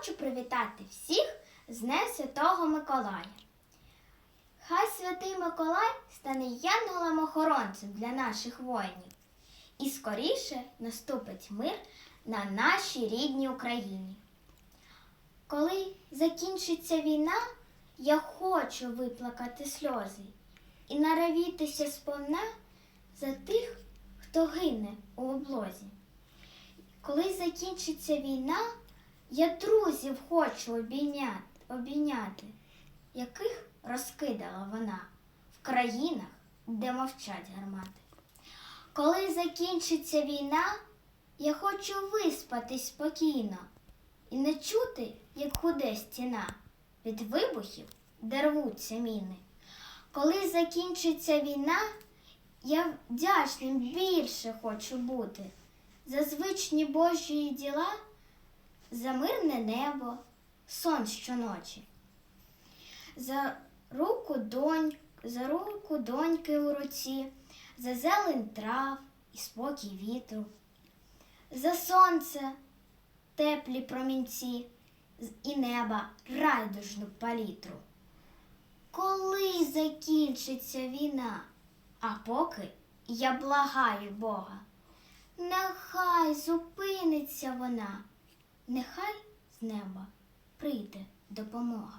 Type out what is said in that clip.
хочу привітати всіх з Днем Святого Миколая. Хай святий Миколай стане янголом-охоронцем для наших воїнів. І скоріше наступить мир на нашій рідній Україні. Коли закінчиться війна, я хочу виплакати сльози і наравітися сповна за тих, хто гине у облозі. Коли закінчиться війна, я друзів хочу обійняти, обійняти, яких розкидала вона в країнах, де мовчать гармати. Коли закінчиться війна, я хочу виспатись спокійно і не чути, як худе стіна від вибухів, де рвуться міни. Коли закінчиться війна, я вдячним більше хочу бути за звичні Божі діла, за мирне небо, сон щоночі, за руку донь, за руку доньки у руці, за зелень трав і спокій вітру, за сонце, теплі промінці і неба райдужну палітру. Коли закінчиться війна, а поки я благаю Бога, нехай зупиниться вона, нехай з неба прийде допомога.